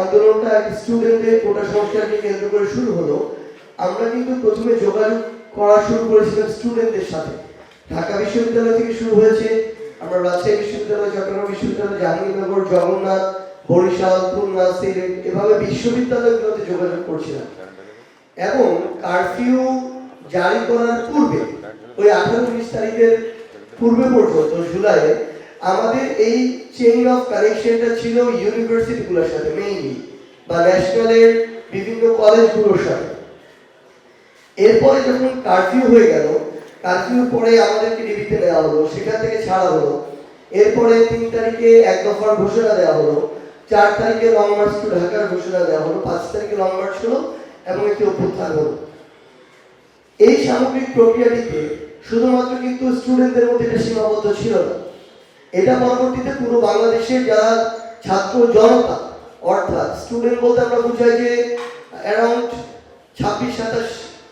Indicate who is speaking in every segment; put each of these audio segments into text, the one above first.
Speaker 1: আন্দোলনটা স্টুডেন্টদের কোটা সংস্কারকে কেন্দ্র করে শুরু হলো। আমরা কিন্তু প্রথমে যোগাযোগ করা শুরু করেছিলাম স্টুডেন্টদের সাথে। ঢাকা বিশ্ববিদ্যালয় থেকে শুরু হয়েছে। আমরা রাজশাহী বিশ্ববিদ্যালয়, চট্টগ্রাম বিশ্ববিদ্যালয়, জাহাঙ্গীরনগর, জগন্নাথ, বরিশাল, খুলনা, সিলেট এভাবে বিশ্ববিদ্যালয়গুলোতে যোগাযোগ করছিলাম। এবং কারফিউ জারি করার পূর্বে, ওই আঠারো উনিশ তারিখের পূর্বে পর্যন্ত, জুলাইয়ে আমাদের এই চেইন অফ কানেকশনটা ছিল ইউনিভার্সিটিগুলোর সাথে মেইনলি বা ন্যাশনালের বিভিন্ন কলেজগুলোর সাথে। এরপরে যখন কারফিউ হয়ে গেল কারফিউ পরে আমাদেরকে ডিবিতে দেওয়া হলো, সেখান থেকে ছাড়া হলো। এরপরে তিন তারিখে এক দফার ঘোষণা দেওয়া হলো, চার তারিখে লং মার্চ টু ঢাকার ঘোষণা দেওয়া হলো, পাঁচ তারিখে লং মার্চ হলো এবং একটি অভ্যুত্থান হলো। এই সামগ্রিক প্রক্রিয়াটিতে শুধুমাত্র কিন্তু স্টুডেন্টদের মধ্যে এটা সীমাবদ্ধ ছিল না। এটা পরবর্তীতে পুরো বাংলাদেশের যারা ছাত্র জনতা, অর্থাৎ স্টুডেন্ট বলতে আমরা বুঝাই যে অ্যারাউন্ড ছাব্বিশ, সাতাশ,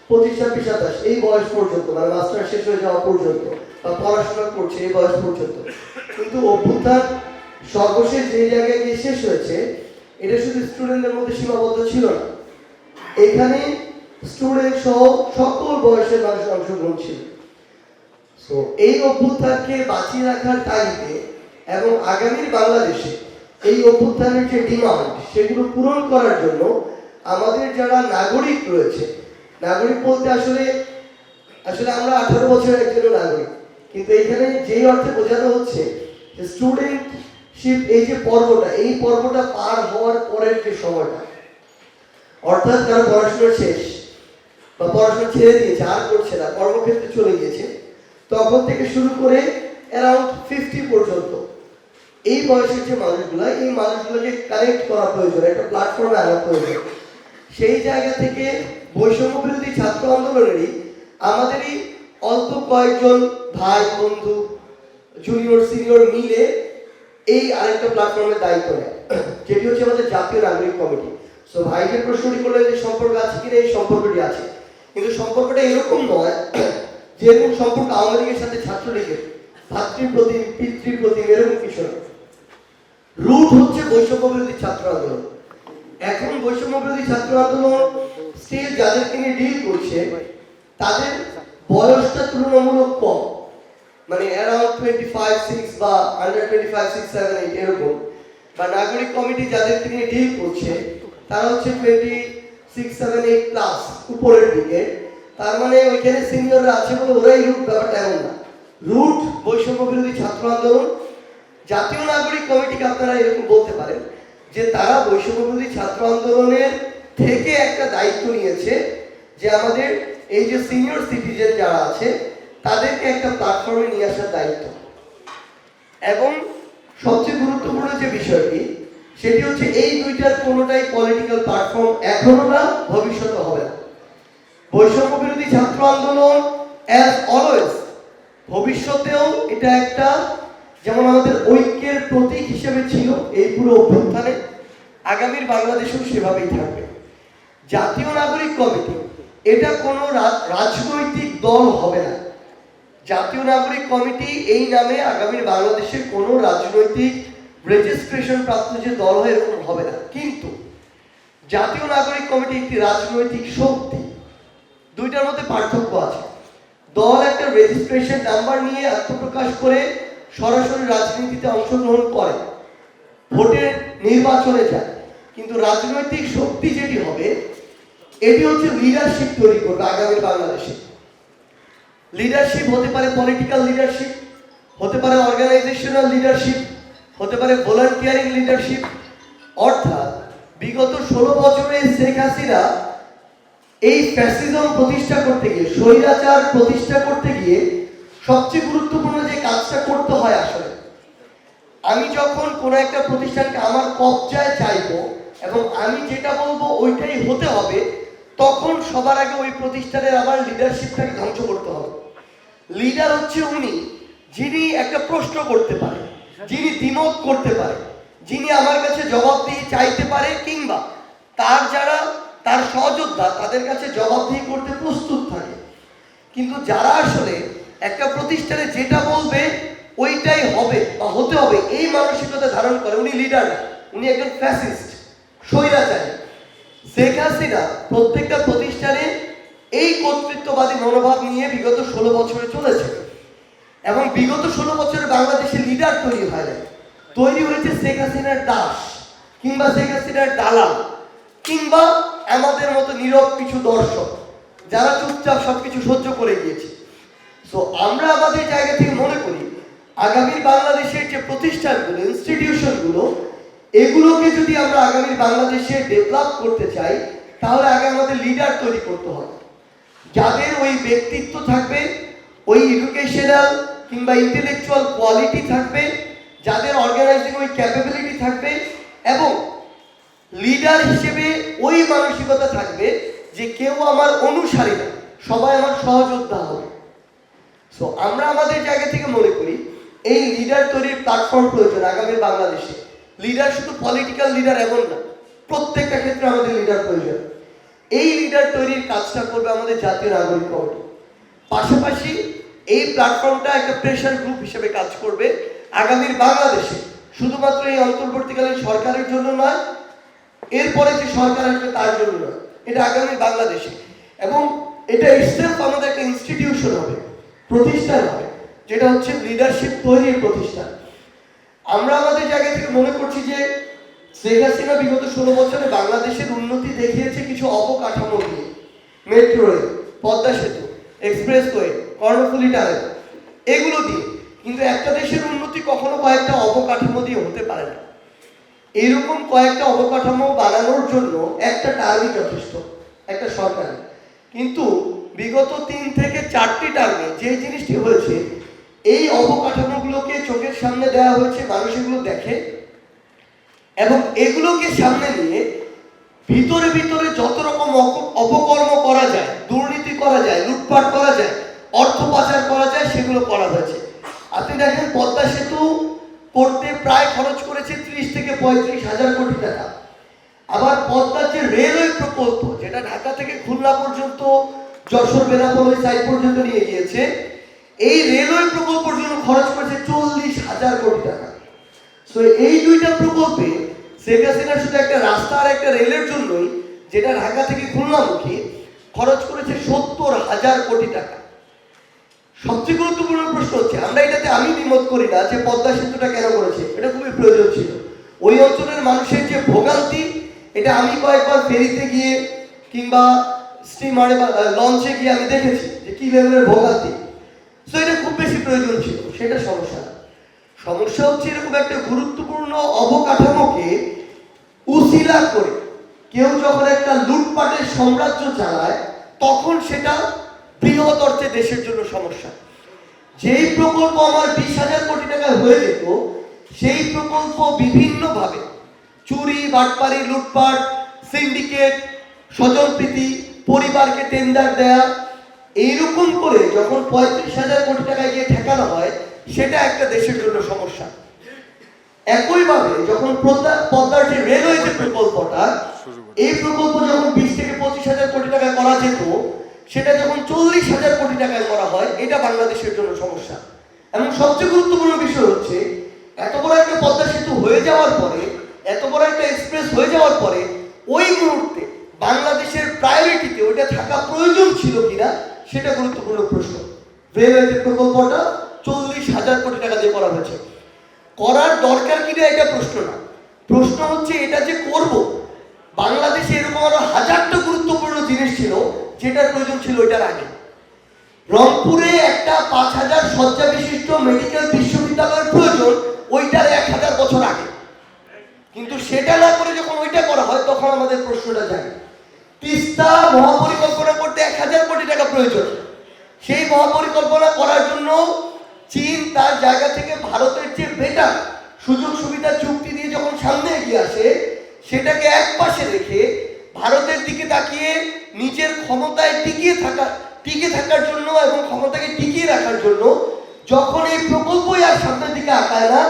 Speaker 1: পঁচিশ, ছাব্বিশ, সাতাশ, এই বয়স পর্যন্ত মানে মাস্টার শেষ হয়ে যাওয়া পর্যন্ত, বা পড়াশোনা করছে এই বয়স পর্যন্ত। কিন্তু অভ্যুত্থান সর্বশেষ যে জায়গায় গিয়ে শেষ হয়েছে, এটা শুধু স্টুডেন্টদের মধ্যে সীমাবদ্ধ ছিল না। এখানে স্টুডেন্ট সহ সকল বয়সের মানুষ অংশগ্রহণ ছিল। তো এই অভ্যুত্থানকে বাঁচিয়ে রাখার তাগিদে এবং আগামীর বাংলাদেশে এই অভ্যুত্থানের যে ডিমান্ড, সেগুলো পূরণ করার জন্য আমাদের যারা নাগরিক রয়েছে, নাগরিক বলতে আসলে আসলে আমরা আঠারো বছরের একজন নাগরিক, কিন্তু এখানে যেই অর্থে বোঝানো হচ্ছে স্টুডেন্টশিপ এই যে পর্বটা, এই পর্বটা পার হওয়ার পরের যে সময়টা, অর্থাৎ কারও পড়াশোনা শেষ বা পড়াশোনা ছেড়ে দিয়েছে, আর করছে না, কর্মক্ষেত্রে চলে গিয়েছে তখন থেকে শুরু করে অ্যারাউন্ড ফিফটি পর্যন্ত। এই বয়সের যে মানুষগুলো, এই মানুষগুলোকে কানেক্ট করা প্রয়োজন, একটা প্ল্যাটফর্মে আনা প্রয়োজন। সেই জায়গা থেকে বৈষম্য বিরোধী ছাত্র আন্দোলনেরই আমাদেরই অল্প কয়েকজন ভাই, বন্ধু জুনিয়র সিনিয়র মিলে এই আরেকটা প্ল্যাটফর্মের দায়িত্ব নেয়। যেটি হচ্ছে আমাদের জাতীয় নাগরিক কমিটি। সো ভাই যে প্রশ্নটি করলেন যে সম্পর্ক আছে কিনা? এই সম্পর্কটি আছে। কিন্তু সম্পর্কটা এরকম নয় যেরকম সম্পর্ক আওয়ামী লীগের সাথে ছাত্রলীগের, ভাতৃপ্রতিম, পিতৃপ্রতিম, এরকম কিছু না। রুট হচ্ছে বৈষম্য বিরোধী ছাত্র আন্দোলন। এখন বৈষম্য বিরোধী ছাত্র আন্দোলন স্টিল যাদেরকে নিয়ে ডিল করছে, তাদের বয়সটা তুলনামূলক কম। মানে অ্যারাউন্ড টোয়েন্টি ফাইভ সিক্স বা under twenty five six seven eight এরকম। বা নাগরিক কমিটি যাদেরকে নিয়ে ডিল করছে, তারা হচ্ছে twenty six seven eight plus উপরের দিকে। তার মানে ওইখানে সিনিয়ররা আছে বলে ওরাই রুট ব্যাপারটা এমন না। রুট বৈষম্য বিরোধী ছাত্র আন্দোলন, জাতীয় নাগরিক কমিটিকে আপনারা এরকম বলতে পারেন যে তারা বৈষম্য বিরোধী ছাত্র আন্দোলনের থেকে একটা দায়িত্ব নিয়েছে যে আমাদের এই যে সিনিয়র সিটিজেন যারা আছে, তাদেরকে একটা প্ল্যাটফর্মে নিয়ে আসার দায়িত্ব। এবং সবচেয়ে গুরুত্বপূর্ণ যে বিষয়টি, সেটি হচ্ছে এই দুইটার কোনোটাই পলিটিক্যাল প্ল্যাটফর্ম এখনও না ভবিষ্যতে হবে না। বৈষম্য বিরোধী ছাত্র আন্দোলন অ্যাজ অলওয়েজ ভবিষ্যতেও এটা একটা, যেমন আমাদের ঐক্যের প্রতীক হিসেবে ছিল এই পুরো অভ্যুত্থানে, আগামীর বাংলাদেশেও সেভাবেই থাকবে। জাতীয় নাগরিক কমিটি, এটা কোনো রাজনৈতিক দল হবে না। জাতীয় নাগরিক কমিটি এই নামে আগামীর বাংলাদেশের কোনো রাজনৈতিক রেজিস্ট্রেশন প্রাপ্ত যে দল হয় এরকম হবে না। কিন্তু জাতীয় নাগরিক কমিটি একটি রাজনৈতিক শক্তি। দুইটার মধ্যে পার্থক্য আছে। দল একটা রেজিস্ট্রেশন নাম্বার নিয়ে আত্মপ্রকাশ করে সরাসরি রাজনীতিতে অংশগ্রহণ করে। ভোটের নির্বাচনে যায়। কিন্তু রাজনৈতিক শক্তি যেটি হবে, এটি হচ্ছে লিডারশিপ তৈরি করবে আগামী বাংলাদেশে। লিডারশিপ হতে পারে পলিটিক্যাল লিডারশিপ হতে পারে অর্গানাইজেশনাল লিডারশিপ হতে পারে ভলান্টিয়ারিং লিডারশিপ অর্থাৎ বিগত ষোলো বছরে শেখ হাসিনা এই ফ্যাসিজম প্রতিষ্ঠা করতে গিয়ে, স্বৈরাচার প্রতিষ্ঠা করতে গিয়ে সবচেয়ে গুরুত্বপূর্ণ যে কাজটা করতে হয় আসলে, আমি যখন কোনো একটা প্রতিষ্ঠানকে আমার কবজায় চাইব এবং আমি যেটা বলব ওইটাই হতে হবে, তখন সবার আগে ওই প্রতিষ্ঠানের আমার লিডারশিপটাকে ধ্বংস করতে হবে। লিডার হচ্ছে উনি, যিনি একটা প্রশ্ন করতে পারে, যিনি দ্বিমত করতে পারে, যিনি আমার কাছে জবাব দিয়ে চাইতে পারে কিংবা তার যারা সহযোদ্ধা তাদের কাছে জবাবদিহি করতে প্রস্তুত থাকে। কিন্তু যারা আসলে একটা প্রতিষ্ঠানে যেটা বলবে, ওইটাই হবে বা হতে হবে, এই মানসিকতা ধারণ করে। উনি লিডার উনি একজন ফ্যাসিস্ট স্বৈরাচারী। শেখ হাসিনা প্রত্যেকটা প্রতিষ্ঠানে এই কর্তৃত্ববাদী মনোভাব নিয়ে বিগত ষোলো বছরে চলেছে। এবং বিগত ষোলো বছরে বাংলাদেশে লিডার তৈরি হয় তৈরি হয়েছে শেখ হাসিনার দাস কিংবা শেখ হাসিনার দালাল। কিংবা আমাদের মতো নীরব কিছু দর্শক যারা চুপচাপ সবকিছু সহ্য করে গিয়েছে। তো আমরা আমাদের জায়গা থেকে মনে করি আগামীর বাংলাদেশের যে প্রতিষ্ঠানগুলো ইনস্টিটিউশনগুলো এগুলোকে যদি আমরা আগামীর বাংলাদেশে ডেভেলপ করতে চাই, তাহলে আগে আমাদের লিডার তৈরি করতে হবে। যাদের ওই ব্যক্তিত্ব থাকবে, ওই এডুকেশনাল কিংবা ইন্টেলেকচুয়াল কোয়ালিটি থাকবে, যাদের অর্গানাইজিং ওই ক্যাপাবিলিটি থাকবে, এবং লিডার হিসেবে ওই মানসিকতা থাকবে যে কেউ আমার অনুসারী না। সবাই আমার সহযোদ্ধা হবে। সো আমরা আমাদের জায়গা থেকে মনে করি, এই লিডার তৈরির প্ল্যাটফর্ম প্রয়োজন আগামী বাংলাদেশে। লিডার শুধু পলিটিক্যাল লিডার এমন না, প্রত্যেকটা ক্ষেত্রে আমাদের লিডার প্রয়োজন। এই লিডার তৈরির কাজটা করবে আমাদের জাতীয় নাগরিক কমিটি। পাশাপাশি এই প্ল্যাটফর্মটা একটা প্রেশার গ্রুপ হিসেবে কাজ করবে আগামীর বাংলাদেশে। শুধুমাত্র এই অন্তর্বর্তীকালীন সরকারের জন্য নয় এরপরে যে সরকার আসবে তার জন্য নয়। এটা আগামী বাংলাদেশে। এবং এটা ইসলাম আমাদের একটা ইনস্টিটিউশন হবে, প্রতিষ্ঠান হবে, যেটা হচ্ছে লিডারশিপ তৈরির প্রতিষ্ঠান। আমরা আমাদের জায়গা থেকে মনে করছি যে শেখ হাসিনা বিগত ষোলো বছরে বাংলাদেশের উন্নতি দেখিয়েছে কিছু অবকাঠামো দিয়ে মেট্রো রেল পদ্মা সেতু এক্সপ্রেসওয়ে কর্ণফুলি টানেল এগুলো দিয়ে। কিন্তু একটা দেশের উন্নতি কখনো কয়েকটা অবকাঠামো দিয়ে হতে পারে না। এরকম কয়েকটা অবকাঠামো বাড়ানোর জন্য একটা টার্মই যথেষ্ট, একটা সরকারি। কিন্তু বিগত তিন থেকে চারটি টার্মে যে জিনিসটি হয়েছে, এই অবকাঠামোগুলোকে চোখের সামনে দেওয়া হয়েছে, মানুষ এগুলো দেখে। এবং এগুলোকে সামনে নিয়ে ভিতরে ভিতরে যত রকম অপ- অপকর্ম করা যায়, দুর্নীতি করা যায়, লুটপাট করা যায়, অর্থ পাচার করা যায়, সেগুলো করা হয়েছে। আপনি দেখেন পদ্মা সেতু করতে প্রায় খরচ করেছে ত্রিশ থেকে পঁয়ত্রিশ হাজার কোটি টাকা। আবার পদ্মার যে রেলওয়ে প্রকল্প, যেটা ঢাকা থেকে খুলনা পর্যন্ত, যশোর, বেনাপোল ওই সাইড পর্যন্ত নিয়ে গিয়েছে, এই রেলওয়ে প্রকল্পের জন্য খরচ করেছে চল্লিশ হাজার কোটি টাকা। সো এই দুইটা প্রকল্পে শেখ হাসিনা শুধু একটা রাস্তা আর একটা রেলের জন্যই, যেটা ঢাকা থেকে খুলনামুখী, খরচ করেছে সত্তর হাজার কোটি টাকা। সবচেয়ে গুরুত্বপূর্ণ প্রশ্ন হচ্ছে, আমরা এটাতে আমি দ্বিমত করি না যে পদ্মা সেতুটা কেন করেছে, এটা খুবই প্রয়োজন ছিল। ওই অঞ্চলের মানুষের যে ভোগান্তি, এটা আমি কয়েকবার ফেরিতে গিয়ে কিংবা স্টিমারে বা লঞ্চে গিয়ে আমি দেখেছি যে কি লেভেলের ভোগান্তি। সো এটা খুব বেশি প্রয়োজন ছিল, সেটা সমস্যা সমস্যা হচ্ছে এরকম একটা গুরুত্বপূর্ণ অবকাঠামোকে উশিলা করে কেউ যখন একটা লুটপাটের সাম্রাজ্য চালায়, তখন সেটা বৃহৎ অর্থে দেশের জন্য সমস্যা। যেই প্রকল্প আমার বিশ হাজার কোটি টাকায় হয়ে যেত, সেই প্রকল্প বিভিন্নভাবে চুরি বাটপারি লুটপাট, সিন্ডিকেট, স্বজনপ্রীতি, পরিবারকে টেন্ডার দেয়া, এইরকম করে যখন পঁয়ত্রিশ হাজার কোটি টাকায় গিয়ে ঠেকানো হয়, সেটা একটা দেশের জন্য সমস্যা। একইভাবে যখন পদ্মা- পদ্মার যে রেলওয়ে যে প্রকল্পটা, এই প্রকল্প যখন বিশ থেকে পঁচিশ হাজার কোটি টাকায় করা যেত সেটা যখন চল্লিশ হাজার কোটি টাকায় করা হয়, এটা বাংলাদেশের জন্য সমস্যা। এবং সবচেয়ে গুরুত্বপূর্ণ বিষয় হচ্ছে, এত বড় একটা পদ্মা সেতু হয়ে যাওয়ার পরে, এত বড় একটা এক্সপ্রেস হয়ে যাওয়ার পরে, ওই মুহূর্তে বাংলাদেশের প্রায়োরিটিতে ওইটা থাকা প্রয়োজন ছিল কিনা, সেটা গুরুত্বপূর্ণ প্রশ্ন। রেলওয়ে প্রকল্পটা চল্লিশ হাজার কোটি টাকা দিয়ে করা হয়েছে। করার দরকার কিনা এটা প্রশ্ন না। প্রশ্ন হচ্ছে, এটা যে করব, বাংলাদেশে এরকম আরও হাজারটা গুরুত্বপূর্ণ জিনিস ছিল যেটার প্রয়োজন ছিল ওইটার আগে। রংপুরে একটা পাঁচ হাজার শয্যা বিশিষ্ট মেডিকেল বিশ্ববিদ্যালয়ের প্রয়োজন, ওইটার এক হাজার বছর আগে। কিন্তু সেটা না করে যখন ওইটা করা হয়, তখন আমাদের প্রশ্নটা জাগে তিস্তা মহাপরিকল্পনা করতে এক হাজার কোটি টাকা প্রয়োজন। সেই মহাপরিকল্পনা করার জন্য চীন তার জায়গা থেকে ভারতের যে বেটার সুযোগ সুবিধা চুক্তি দিয়ে যখন সামনে এগিয়ে আসে, সেটাকে এক পাশে রেখে ভারতের দিকে তাকিয়ে নিজের ক্ষমতায় টিকিয়ে থাকা টিকে থাকার জন্য এবং ক্ষমতাকে টিকিয়ে রাখার জন্য যখন এই প্রকল্পই আর সামনের দিকে আঁকায় না,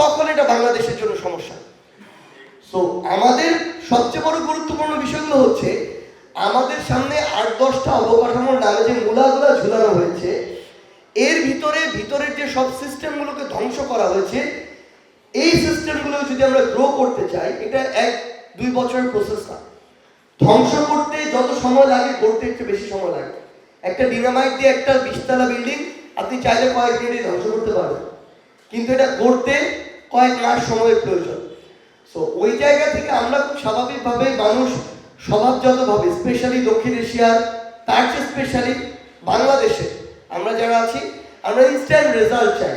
Speaker 1: তখন এটা বাংলাদেশের জন্য সমস্যা। সো আমাদের সবচেয়ে বড় গুরুত্বপূর্ণ বিষয়গুলো হচ্ছে, আমাদের সামনে আট দশটা অবকাঠামোর নামে যে মূলাগুলা ঝুলানো হয়েছে, এর ভিতরে ভিতরের যে সব সিস্টেমগুলোকে ধ্বংস করা হয়েছে, এই সিস্টেমগুলো যদি আমরা গ্রো করতে চাই, এটা এক দুই বছরের প্রসেস না। ধ্বংস করতে যত সময় লাগে, করতে একটু বেশি সময় লাগে। একটা ডিনামাইট দিয়ে একটা বিশতলা বিল্ডিং, আপনি চাইলে কয়েক মিনিটে ধ্বংস করতে পারবেন। কিন্তু এটা করতে কয়েক মাস সময়ের প্রয়োজন। সো ওই জায়গা থেকে আমরা খুব স্বাভাবিকভাবে মানুষ স্বভাবজাতভাবে স্পেশালি দক্ষিণ এশিয়ার, তার চেয়ে স্পেশালি বাংলাদেশে আমরা যারা আছি, আমরা ইনস্ট্যান্ট রেজাল্ট চাই।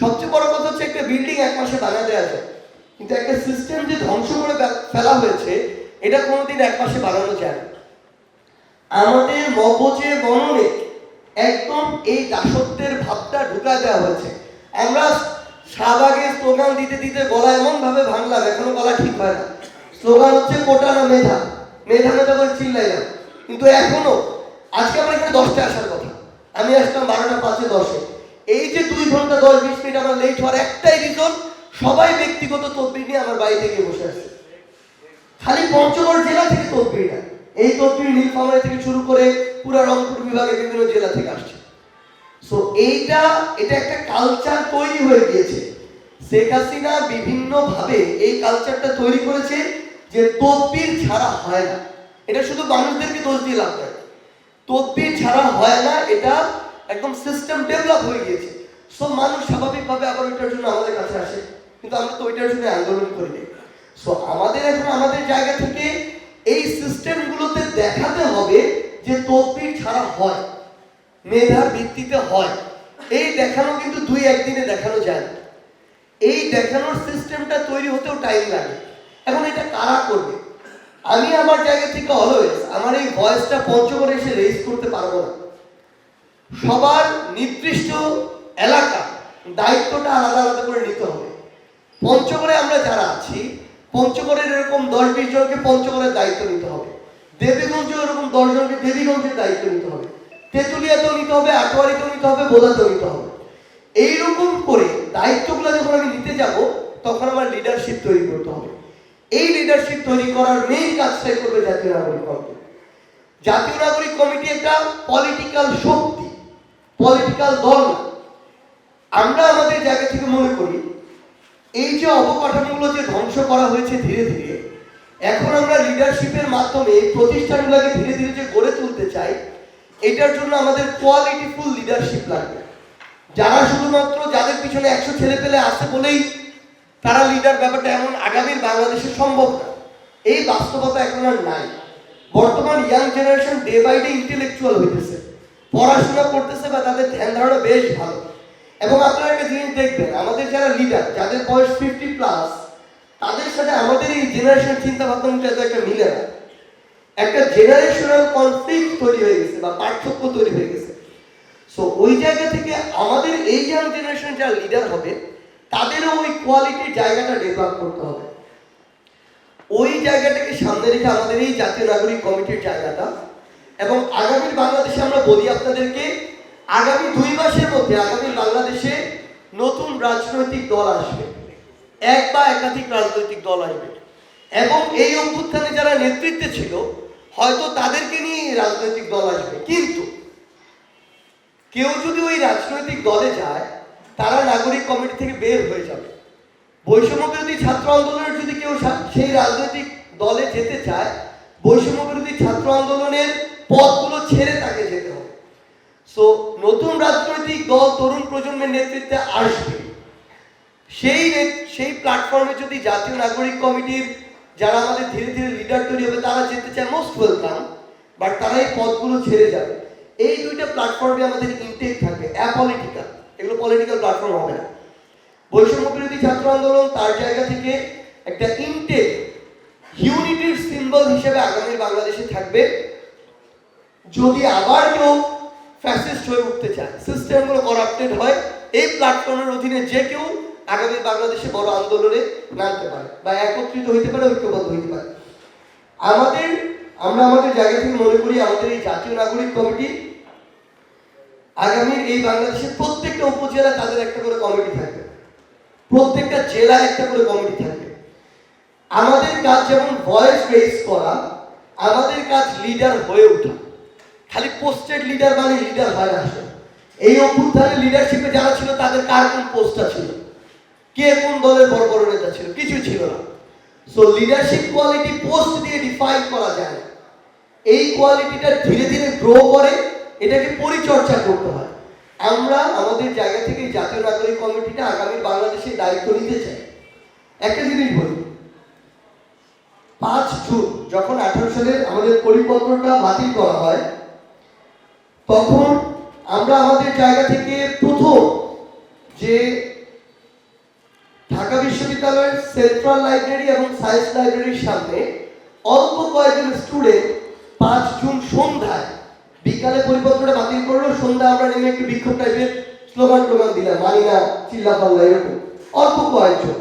Speaker 1: সবচেয়ে বড় কথা হচ্ছে একটা বিল্ডিং এক মাসে বানা দেওয়া যায়। কিন্তু একটা সিস্টেম যে ধ্বংস করে ফেলা হয়েছে এটা কোনোদিন এক মাসে বানানো যায় না। আমাদের মগজে মননে একদম এই দাসত্বের ভাবটা ঢুকা দেওয়া হয়েছে। আমরা শাহবাগে স্লোগান দিতে দিতে গলা এমন ভাবে ভাঙলাম, এখনও গলা ঠিক হয় না। স্লোগান হচ্ছে কোটা না মেধা। মেধা মেধা করে চিল্লাইলাম। কিন্তু এখনও, আজকে আমার এখানে দশটা আসার কথা। আমি আসলাম বারোটা পাঁচে দশে। এই যে দুই ঘণ্টা দশ বিশ মিনিট আমার লেট হওয়ার একটাই রিজন সবাই ব্যক্তিগত তদবির নিয়ে আমার বাড়ি থেকে বসে আছে। খালি পঞ্চগড় জেলা থেকে তদবির না এই তদবির নীলফামারী থেকে শুরু করে পুরো রংপুর বিভাগের বিভিন্ন জেলা থেকে আসছে। সো এইটা, এটা একটা কালচার তৈরি হয়ে গিয়েছে। শেখ হাসিনা বিভিন্ন ভাবে এই কালচারটা তৈরি করেছে যে তদবির ছাড়া হয় না। এটা শুধু মানুষদেরকে দোষ দিয়ে লাভ নাই তদবির ছাড়া হয় না, এটা একদম সিস্টেম ডেভেলপ হয়ে গিয়েছে। সো মানুষ স্বাভাবিকভাবে আবার ওইটার জন্য আমাদের কাছে আসে। কিন্তু আমরা তো ওইটার জন্য আন্দোলন করিনি। সো আমাদের এখন আমাদের জায়গা থেকে এই সিস্টেমগুলোতে দেখাতে হবে যে তদবির ছাড়া হয় মেধার ভিত্তিতে হয়। এই দেখানো কিন্তু দুই একদিনে দেখানো যায়। না এই দেখানোর সিস্টেমটা তৈরি হতেও টাইম লাগে। এখন এটা কারা করবে? আমি আমার জায়গা থেকে অলওয়েজ আমার এই ভয়েসটা পঞ্চগড়ে এসে রেজ করতে পারব না। সবার নির্দিষ্ট এলাকা, দায়িত্বটা আলাদা আলাদা করে নিতে হবে। পঞ্চগড়ে আমরা যারা আছি পঞ্চগড়ের এরকম দশ বিশ জনকে পঞ্চগড়ের দায়িত্ব নিতে হবে। দেবীগঞ্জে এরকম দশ জনকে দেবীগঞ্জের দায়িত্ব নিতে হবে। তেঁতুলিয়াতেও নিতে হবে, আটোয়ারিতেও নিতে হবে, বোদাতেও নিতে হবে। এইরকম করে দায়িত্বগুলো যখন আমি নিতে যাব, তখন আমার লিডারশিপ তৈরি করতে হবে। এই লিডারশিপ তৈরি করার মেইন কাজটাই করবে জাতীয় নাগরিক কমিটি। জাতীয় নাগরিক কমিটি একটা পলিটিক্যাল শক্তি পলিটিক্যাল দল আমরা আমাদের জায়গা থেকে মনে করি এই যে অবকাঠামোগুলো যে ধ্বংস করা হয়েছে ধীরে ধীরে, এখন আমরা লিডারশিপের মাধ্যমে প্রতিষ্ঠানগুলোকে ধীরে ধীরে যে গড়ে তুলতে চাই, এটার জন্য আমাদের কোয়ালিটিফুল লিডারশিপ লাগবে। যারা শুধুমাত্র যাদের পিছনে একশো ছেলে পেলে আছে বলেই তারা লিডার ব্যাপারটা এমন আগামীর বাংলাদেশে সম্ভব না। এই বাস্তবতা এখন আর নাই। বর্তমান young generation day by day intellectual হইতেছে। পড়াশোনা করতেছে বা তাদের ধ্যান ধারণা বেশ ভালো। এবং আপনারা একটা জিনিস দেখবেন, আমাদের যারা লিডার যাদের বয়স ফিফটি প্লাস তাদের সাথে আমাদের এই জেনারেশন চিন্তা ভাবনা কিন্তু এত একটা মিলে না। একটা জেনারেশনাল কনফ্লিক্ট তৈরি হয়ে গেছে বা পার্থক্য তৈরি হয়ে গেছে। সো ওই জায়গা থেকে আমাদের এই ইয়াং জেনারেশন যারা লিডার হবে, তাদেরও ওই কোয়ালিটির জায়গাটা ডেভেলপ করতে হবে। ওই জায়গাটাকে সামনে রেখে আমাদের এই জাতীয় নাগরিক কমিটির জায়গাটা, এবং আগামী বাংলাদেশে আমরা বলি আপনাদেরকে আগামী দুই মাসের মধ্যে, আগামী বাংলাদেশে নতুন রাজনৈতিক দল আসবে। এক বা একাধিক রাজনৈতিক দল আসবে। এবং এই অভ্যুত্থানে যারা নেতৃত্বে ছিল, হয়তো তাদেরকে নিয়ে রাজনৈতিক দল আসবে। কিন্তু কেউ যদি ওই রাজনৈতিক দলে যায়, তারা নাগরিক কমিটি থেকে বের হয়ে যাবে। বৈষম্য বিরোধী ছাত্র আন্দোলনের যদি কেউ সেই রাজনৈতিক দলে যেতে চায়, বৈষম্য বিরোধী ছাত্র আন্দোলনের পথগুলো ছেড়ে তাকে যেতে হবে। সো নতুন রাজনৈতিক দল তরুণ প্রজন্মের নেতৃত্বে আসবে। সেই সেই প্ল্যাটফর্মে যদি জাতীয় নাগরিক কমিটির যারা আমাদের ধীরে ধীরে লিডার তৈরি হবে, তারা যেতে চায় মোস্ট ওয়েলকাম বাট তারা এই পদগুলো ছেড়ে যাবে। এই দুইটা প্ল্যাটফর্মে আমাদের ইনটেক থাকবে অ্যাপলিটিক্যাল এগুলো পলিটিক্যাল প্ল্যাটফর্ম হবে না। বৈষম্য বিরোধী ছাত্র আন্দোলন তার জায়গা থেকে একটা ইনটেক ইউনিটির সিম্বল হিসেবে আগামী বাংলাদেশে থাকবে। যদি আবার কেউ ফ্যাসিস্ট হয়ে উঠতে চায়। সিস্টেমগুলো করাপ্টেড হয়, এই প্ল্যাটফর্মের অধীনে যে কেউ আগামী বাংলাদেশে বড় আন্দোলনে নামতে পারে বা একত্রিত হইতে পারে, ঐক্যবদ্ধ হইতে পারে। আমাদের, আমরা আমাদের জায়গা থেকে মনে করি আমাদের এই জাতীয় নাগরিক কমিটি, আগামীর এই বাংলাদেশের প্রত্যেকটা উপজেলা তাদের একটা করে কমিটি থাকবে। প্রত্যেকটা জেলায় একটা করে কমিটি থাকবে। আমাদের কাজ যেমন ভয়েস রেজ করা, আমাদের কাজ লিডার হয়ে ওঠা। খালি পোস্টেড লিডার মানে লিডার হয় না। এই অভ্যুত্থানের লিডারশিপে যারা ছিল, তাদের কার কোন পোস্টটা ছিল? কে কোন দলের বড় বড় নেতা ছিল? কিছু ছিল না। সো লিডারশিপ কোয়ালিটি পোস্ট দিয়ে ডিফাইন করা যায়। এই কোয়ালিটিটা ধীরে ধীরে গ্রো করে, এটাকে পরিচর্যা করতে হয়। আমরা আমাদের জায়গা থেকে জাতীয় নাগরিক কমিটিটা আগামী বাংলাদেশে দায়িত্ব নিতে চাই। একটা জিনিস বলি। পাঁচ জুন যখন আঠারো সালে আমাদের পরিপত্রটা বাতিল করা হয় তখন আমরা আমাদের জায়গা থেকে প্রথম যে ঢাকা বিশ্ববিদ্যালয়ের সেন্ট্রাল লাইব্রেরি এবং সায়েন্স লাইব্রেরির সামনে অল্প কয়েকজন স্টুডেন্ট পাঁচ জুন সন্ধ্যায় বিকালে পরিপত্রটা বাতিল করল। সন্ধ্যায় আমরা নেমে একটু বিক্ষোভ টাইপের স্লোগান টোগান দিলাম, মানি না, চিল্লা পাল্লা, এরকম। অল্প কয়েকজন।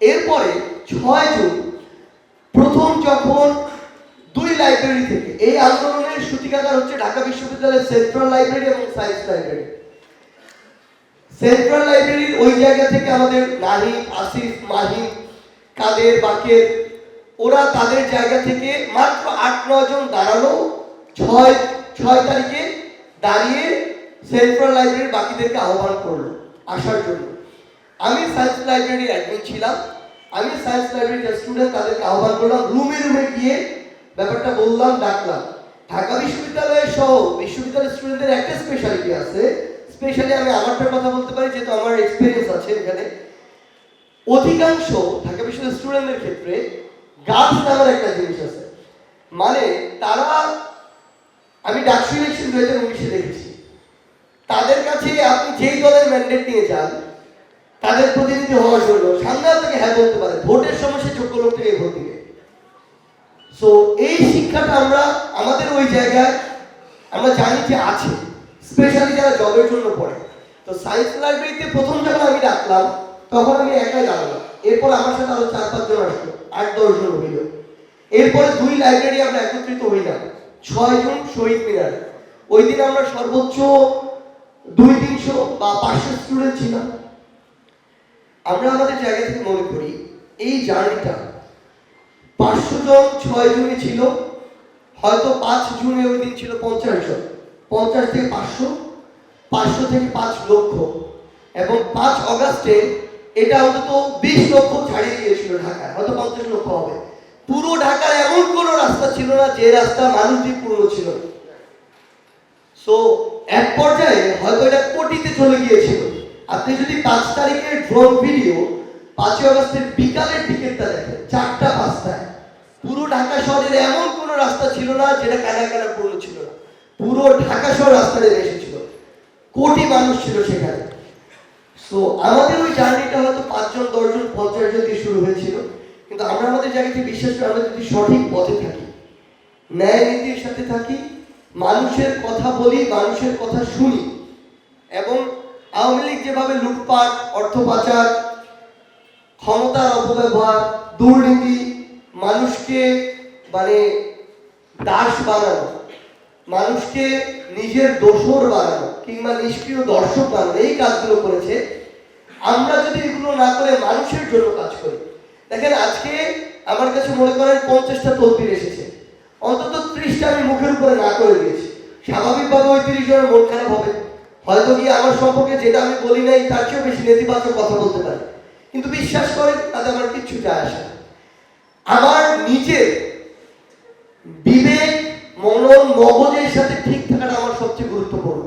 Speaker 1: এরপরে ছয় জুন প্রথম যখন দুই লাইব্রেরি থেকে। এই আন্দোলনের সূতিকাগার হচ্ছে ঢাকা বিশ্ববিদ্যালয়ের সেন্ট্রাল লাইব্রেরি এবং সায়েন্স লাইব্রেরি সেন্ট্রাল লাইব্রেরির ওই জায়গা থেকে আমাদের নাহিদ, আসিফ মাহিম কাদের, বাকের, ওরা তাদের জায়গা থেকে মাত্র আট নয় জন দাঁড়াল, ছয় ছয় তারিখে দাঁড়িয়ে সেন্ট্রাল লাইব্রেরির বাকিদেরকে আহ্বান করল আসার জন্য। আমি সায়েন্স লাইব্রেরির অ্যাডমিন ছিলাম। আমি সায়েন্স লাইব্রেরির স্টুডেন্ট তাদেরকে আহ্বান করলাম। রুমে রুমে গিয়ে ব্যাপারটা বললাম, ডাকলাম। ঢাকা বিশ্ববিদ্যালয়ের সহ বিশ্ববিদ্যালয়ের স্টুডেন্টদের একটা স্পেশালিটি আছে। স্পেশালি আমি আমারটার কথা বলতে পারি, যেহেতু আমার এক্সপিরিয়েন্স আছে এখানে। অধিকাংশ ঢাকা বিশ্ববিদ্যালয়ের স্টুডেন্টদের ক্ষেত্রে গার্লস নামের একটা জিনিস আছে। মানে তারা, আমি ডাকসু ইলেকশন দু হাজার উনিশে দেখেছি। তাদের কাছে আপনি যেই দলের ম্যান্ডেট নিয়ে যান, তাদের প্রতিনিধি হওয়ার জন্য সামনে থেকে হ্যাঁ বলতে পারে। ভোটের সময় সে যোগ্য লোকটাকে ভোট দিবে। সো এই শিক্ষাটা আমরা আমাদের ওই জায়গায় আমরা জানি যে আছে স্পেশালি যারা জবের জন্য পড়ে। তো সায়েন্স লাইব্রেরিতে প্রথম যখন আমি ডাকলাম, তখন আমি একাই দাঁড়ালাম। এরপর আমার সাথে আরও চার পাঁচজন আসলো, আট, দশ জন হইল। এরপরে দুই লাইব্রেরি আমরা একত্রিত হইলাম, ছয় জন শহীদ মিনারে। ওই দিন আমরা সর্বোচ্চ দুই তিনশো বা পাঁচশো স্টুডেন্ট ছিলাম। আমরা আমাদের জায়গা থেকে মনে করি, এই জার্নিটা পাঁচশো জন ছয় জনে ছিল, হয়তো পাঁচ জুনে ওই দিন ছিল পঞ্চাশ জন। পঞ্চাশ থেকে পাঁচশো পাঁচশো থেকে পাঁচ লক্ষ। এবং পাঁচ অগাস্টে এটা অন্তত বিশ লক্ষ ছাড়িয়ে গিয়েছিল ঢাকায়, হয়তো পঞ্চাশ লক্ষ হবে। পুরো ঢাকার এমন কোনো রাস্তা ছিল না, যে রাস্তা মানুষ দিয়ে পূর্ণ ছিল সো এক পর্যায়ে হয়তো এটা কোটিতে চলে গিয়েছিল। আপনি যদি পাঁচ তারিখের ড্রোন ভিডিও পাঁচই অগস্টের বিকালের টিকিটটা দেখেন চারটা, পাঁচটায়। পুরো ঢাকা শহরের এমন কোনো রাস্তা ছিল না যেটা কানা কানা পূর্ণ ছিল না। পুরো ঢাকা শহর রাস্তা নেমে এসেছিল কোটি মানুষ ছিল সেখানে। সো আমাদের ওই জার্নিটা হয়তো পাঁচজন, দশজন, পঞ্চাশ জন দিয়ে শুরু হয়েছিল। কিন্তু আমরা আমাদের জায়গাতে বিশ্বাস করি আমরা যদি সঠিক পথে থাকি, ন্যায় নীতির সাথে থাকি, মানুষের কথা বলি, মানুষের কথা শুনি, এবং আওয়ামী লীগ যেভাবে লুটপাট, অর্থ পাচার ক্ষমতার অপব্যবহার দুর্নীতি, মানুষকে মানে দাস বানানো, মানুষকে নিজের দোষর বানানো কিংবা নিষ্ক্রিয় দর্শক বানানো, এই কাজগুলো করেছে। আমরা যদি এগুলো না করে মানুষের জন্য কাজ করি, দেখেন আজকে আমার কাছে মনে করেন পঞ্চাশটা তদবির এসেছে। অন্তত ত্রিশটা আমি মুখের উপরে না করে দিয়েছি। স্বাভাবিকভাবে ওই তিরিশ জনের মন খারাপ হবে। হয়তো গিয়ে আমার সম্পর্কে যেটা আমি বলি নাই, তার চেয়েও বেশি নেতিবাচক কথা বলতে পারি। কিন্তু বিশ্বাস করেন তাতে আমার কিচ্ছু যায় আসে আমার নিজের বিবেক, মনন, মগজের সাথে ঠিক থাকাটা আমার সবচেয়ে গুরুত্বপূর্ণ।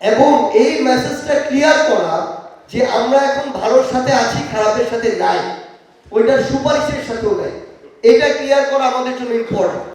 Speaker 1: এবং এই মেসেজটা ক্লিয়ার করা যে আমরা এখন ভালোর সাথে আছি, খারাপের সাথে নাই। ওইটার সুপারিশের সাথেও নাই। এটা ক্লিয়ার করা আমাদের জন্য ইম্পর্টেন্ট